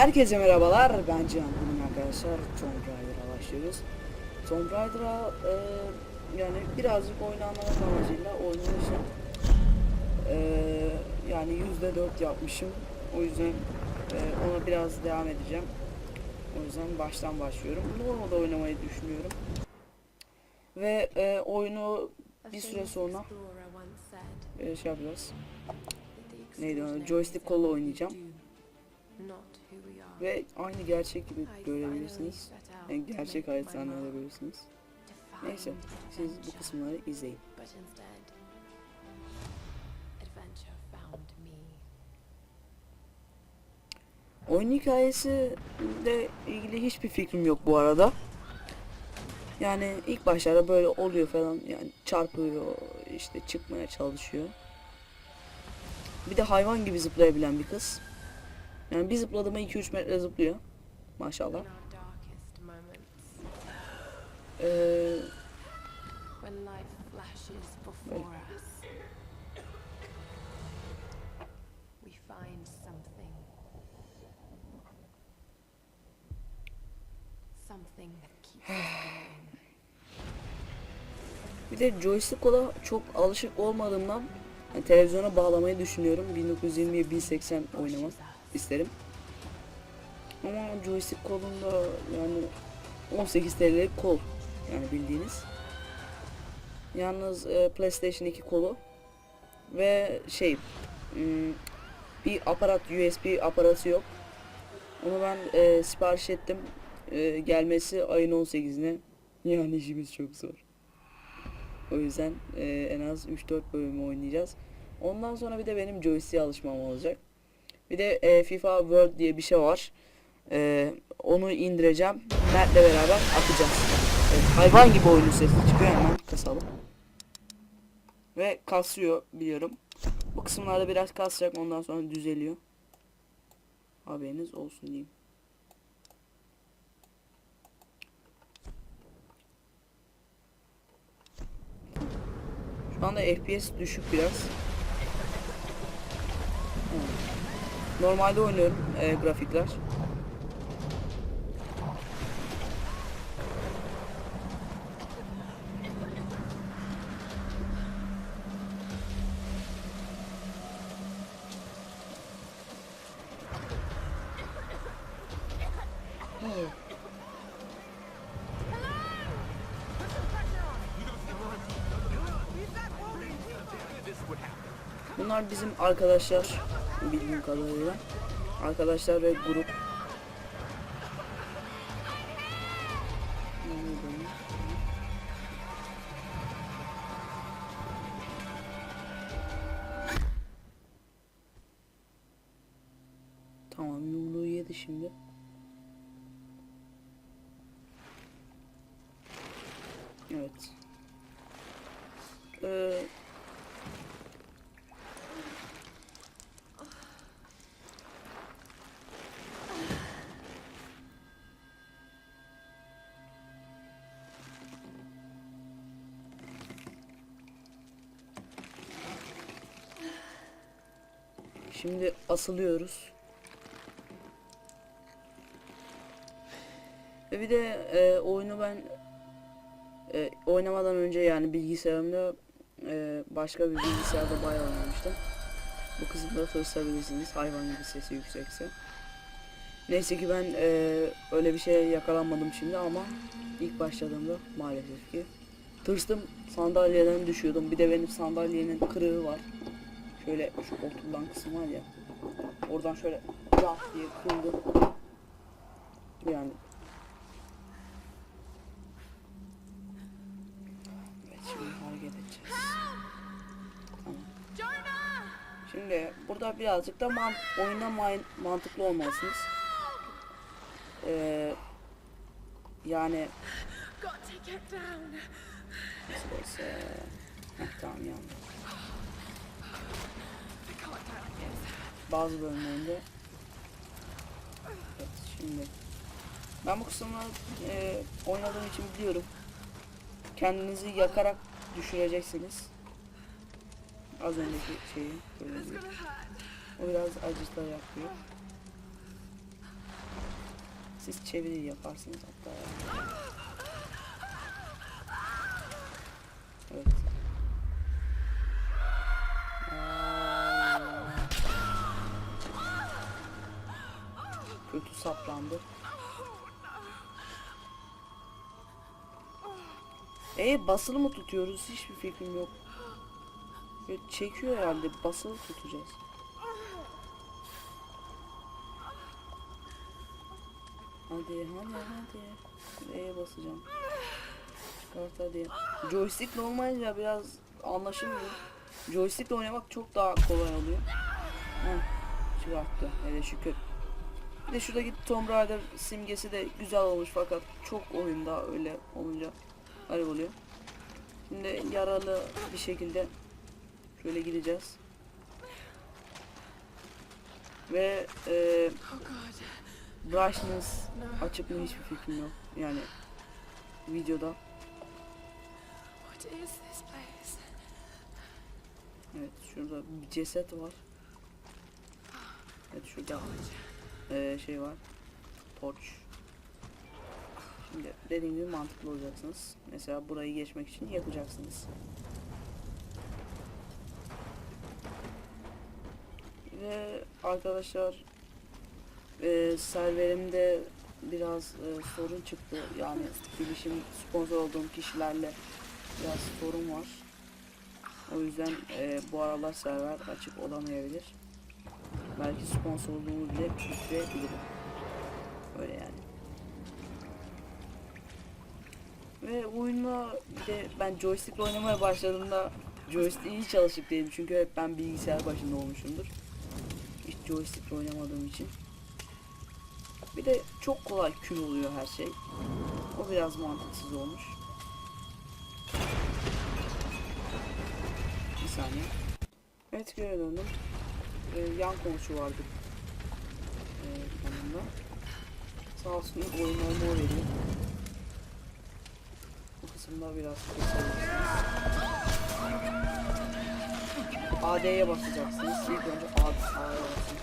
Herkese merhabalar, ben Cihan bugün arkadaşlar Tomb Raider'a başlıyoruz. Tomb Raider'a e, yani birazcık oyunu anlamak amacıyla oynayacağım. E, yani yüzde dört yapmışım, o yüzden e, ona biraz devam edeceğim. O yüzden baştan başlıyorum. Normalde oynamayı düşünüyorum. Ve e, oyunu bir süre sonra e, şey yapacağız. Neydi o? Joystick kolla oynayacağım. Ve aynı gerçek gibi görebilirsiniz. Yani gerçek hayat zannedebilirsiniz. Neyse siz bu kısımları izleyin. Oyun hikayesi de ilgili hiçbir fikrim yok bu arada. Yani ilk başlarda böyle oluyor falan yani çarpıyor işte çıkmaya çalışıyor. Bir de hayvan gibi zıplayabilen bir kız. Yani bir zıpladı mı 2-3 metre zıplıyor. Maşallah. Ee. Bir de joystick kola çok alışık olmadığımdan yani televizyona bağlamayı düşünüyorum. 1920'ye 1080 oynamak isterim. Ama joystick kolunda yani 18 TL'lik kol yani bildiğiniz. Yalnız e, PlayStation 2 kolu ve şey hmm, bir aparat USB aparatı yok. Onu ben e, sipariş ettim. E, gelmesi ayın 18'ine. Yani işimiz çok zor. O yüzden e, en az 3-4 bölümü oynayacağız. Ondan sonra bir de benim joystick'e alışmam olacak. Bir de e, FIFA World diye bir şey var. E, onu indireceğim. Mert'le beraber atacağız. Evet, hayvan gibi oyunun sesi çıkıyor hemen kasalım. Ve kasıyor biliyorum. Bu kısımlarda biraz kasacak ondan sonra düzeliyor. Haberiniz olsun diyeyim. Şu anda FPS düşük biraz. Evet. Normalde oynuyorum e, grafikler. Bunlar bizim arkadaşlar bildiğim kadarıyla. Arkadaşlar ve grup. Tamam yumruğu yedi şimdi. Evet. Ee, Şimdi asılıyoruz. Ve bir de e, oyunu ben e, oynamadan önce yani bilgisayarımda e, başka bir bilgisayarda bayağı oynamıştım. Bu kısımda tırsabilirsiniz hayvan gibi sesi yüksekse. Neyse ki ben e, öyle bir şeye yakalanmadım şimdi ama ilk başladığımda maalesef ki tırstım sandalyeden düşüyordum. Bir de benim sandalyenin kırığı var. Şöyle şu oturulan kısım var ya. Oradan şöyle raf diye kırıldı. Yani. Evet şimdi hareket edeceğiz. Şimdi burada birazcık da man oyuna man- mantıklı olmalısınız. Ee, yani nasıl olsa Heh, tamam yandım. Bazı bölümlerinde evet şimdi ben bu kısımları e, oynadığım için biliyorum kendinizi yakarak düşüreceksiniz az önceki şeyi hurt. o biraz acıta yapıyor Siz çeviri yaparsınız hatta. ya. Saplandı. E basılı mı tutuyoruz? Hiçbir fikrim yok. Böyle çekiyor herhalde. Basılı tutacağız. Hadi hadi hadi. E'ye basacağım. Çıkart hadi. Joystick olmayınca biraz anlaşılmıyor. Joystickle oynamak çok daha kolay oluyor. Heh, çıkarttı. Hele şükür. Bir de şuradaki Tomb Raider simgesi de güzel olmuş fakat çok oyunda öyle olunca garip oluyor. Şimdi yaralı bir şekilde şöyle gideceğiz. Ve e, God. brightness açık mı hiçbir fikrim yok. Yani videoda. Evet şurada bir ceset var. Evet şurada eee, şey var. Torch. Şimdi dediğim gibi mantıklı olacaksınız. Mesela burayı geçmek için yapacaksınız. Ve arkadaşlar eee serverimde biraz eee, sorun çıktı. Yani bilişim sponsor olduğum kişilerle biraz sorun var. O yüzden eee, bu aralar server açık olamayabilir. Belki sponsorluğumu bile bitirebilirim. Öyle yani. Ve oyunla bir de ben joystick oynamaya başladığımda joystick iyi çalışık değilim çünkü hep ben bilgisayar başında olmuşumdur. Hiç joystick oynamadığım için. Bir de çok kolay kül oluyor her şey. O biraz mantıksız olmuş. Bir saniye. Evet geri döndüm. Ee, yan komşu vardı. Yanımda. Sağ olsun oyunlarımı o veriyor. Bu kısımda biraz kısabilirsiniz. AD'ye basacaksınız. İlk önce A, A'ya basın.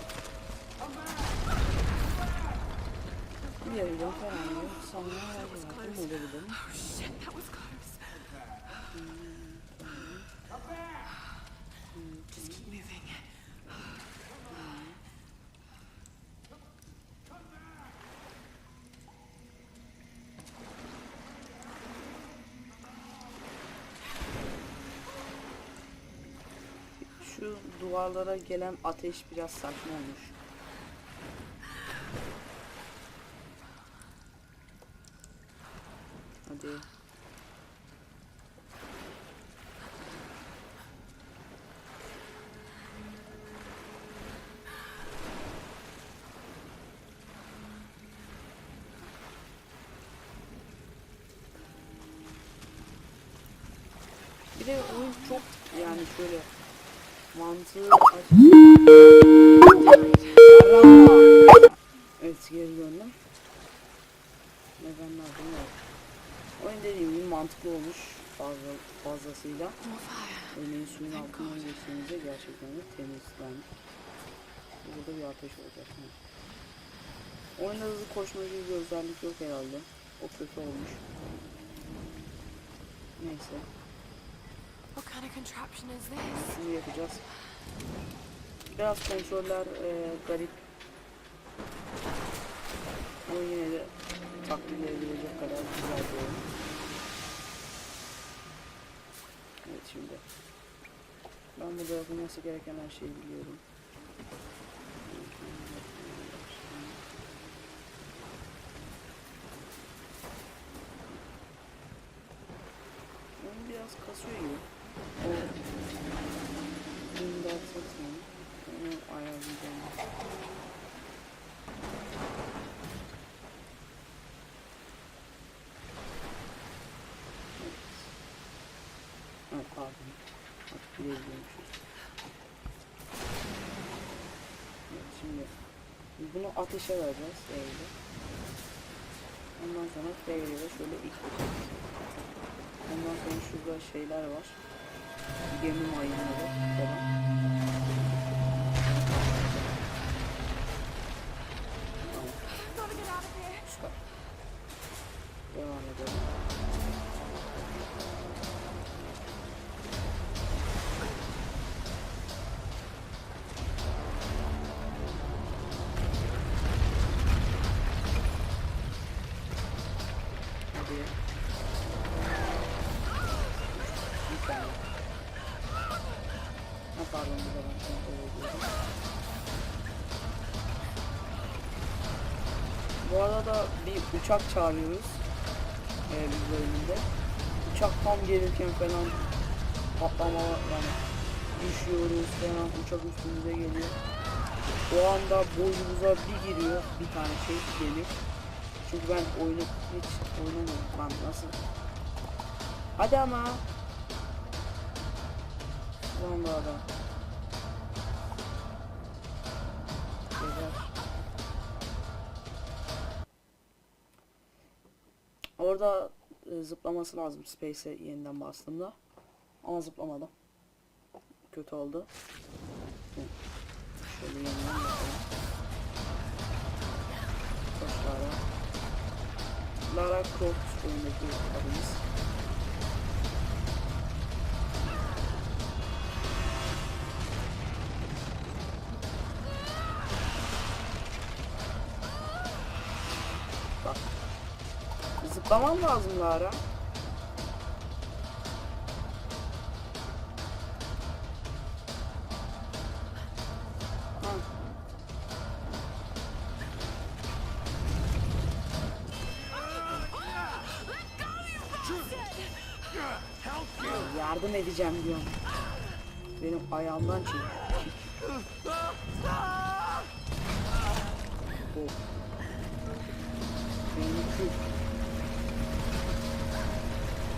Bir yere gidelim. Sonra yardım edebilirim. Şu duvarlara gelen ateş biraz saçma olmuş. Hadi. Bir de oyun çok yani şöyle mantığı. Evet geri döndüm. Neden nereden yok. Oyun dediğim gibi mantıklı olmuş fazla fazlasıyla. Örneğin suyun altından geçtiğinizde gerçekten de temizlenmiş. Burada bir ateş olacak. Oyunda hızlı koşma gibi bir özellik yok herhalde. O kötü olmuş. Neyse. Şimdi yapacağız. Biraz kontroller e, garip. Ama yine de takdir edilecek kadar güzel bir oyun. Evet şimdi. Ben burada yapılması gereken her şeyi biliyorum. Oyun biraz kasıyor gibi. O Bunda satmayın. Onu ayarlayacağım. Evet. Ha pardon. Bak bilebiliyormuşuz. Şimdi bunu ateşe vereceğiz E ile. Ondan sonra ile şöyle iteceğiz. Ondan sonra şurada şeyler var. Gemi mayınları falan. diye. Pardon burada ben kontrol ediyorum. Bu arada bir uçak çağırıyoruz. Ee, biz bölümünde. Uçak tam gelirken falan patlama yani düşüyoruz falan uçak üstümüze geliyor. O anda boynumuza bir giriyor bir tane şey gelir. Çünkü ben oyunu hiç oynamıyorum. Lan nasıl? Hadi ama. Lan bu adam. Orada e, zıplaması lazım Space'e yeniden bastığımda. Ama zıplamadım. Kötü oldu. Hı. Lara Croft oyundaki adımız. Bak. Zıplamam lazım Lara. Yardım edeceğim diyorum. Benim ayağımdan çek. Oh.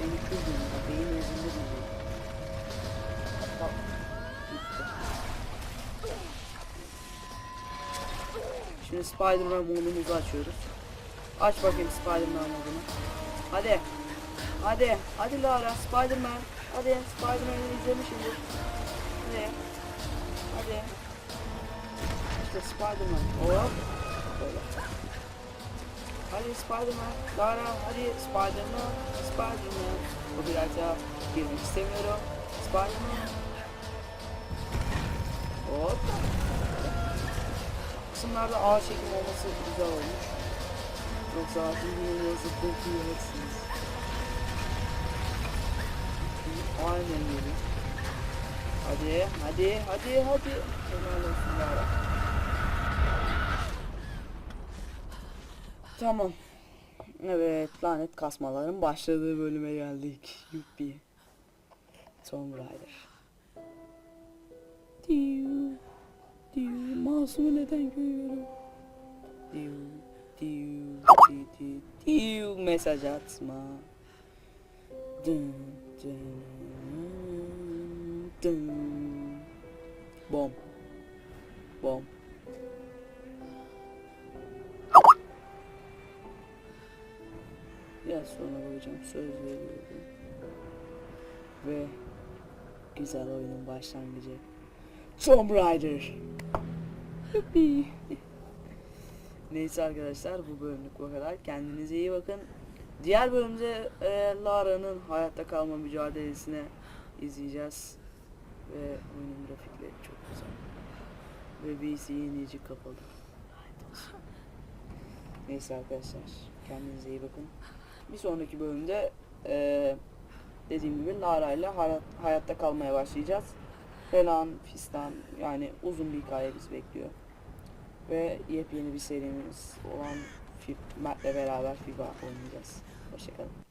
Beni kır diyorum ya. Beyin özünde. Gitti. Şimdi Spider-Man modumuzu açıyoruz. Aç bakayım Spider-Man modunu. Hadi. Hadi. Hadi Lara. Spider-Man. Hadi. Spider-Man'i izlemişimdir. Hadi. Hadi. İşte Spider-Man. Böyle. Hadi Spider-Man. Lara. Hadi Spider-Man. Spider-Man. Bu bir harita girmek istemiyorum. Spider-Man. Hop. Kısımlarda ağır çekim olması güzel olmuş. Yoksa bildiğin yazıp dokuyacaksınız. Aynen gibi. Hadi, hadi, hadi, hadi. Tamam. Evet, lanet kasmaların başladığı bölüme geldik. Yuppi. Tomb Raider. Diu, diu, masumu neden görüyorum? Diu, diu, diu, diu, mesaj atma. Dın. Bom. Bom. Ya sonra bulacağım söz veriyorum. Ve güzel oyunun başlangıcı. Tomb Raider. Neyse arkadaşlar bu bölümlük bu kadar. Kendinize iyi bakın. Diğer bölümde e, Lara'nın hayatta kalma mücadelesine izleyeceğiz. Ve oyunun grafikleri çok güzel. Ve BC yenici kapalı. Neyse arkadaşlar kendinize iyi bakın. Bir sonraki bölümde e, dediğim gibi Lara ile hayat- hayatta kalmaya başlayacağız. Falan fistan yani uzun bir hikaye bizi bekliyor. Ve yepyeni bir serimiz olan Mert'le beraber FIFA oynayacağız. Hoşçakalın.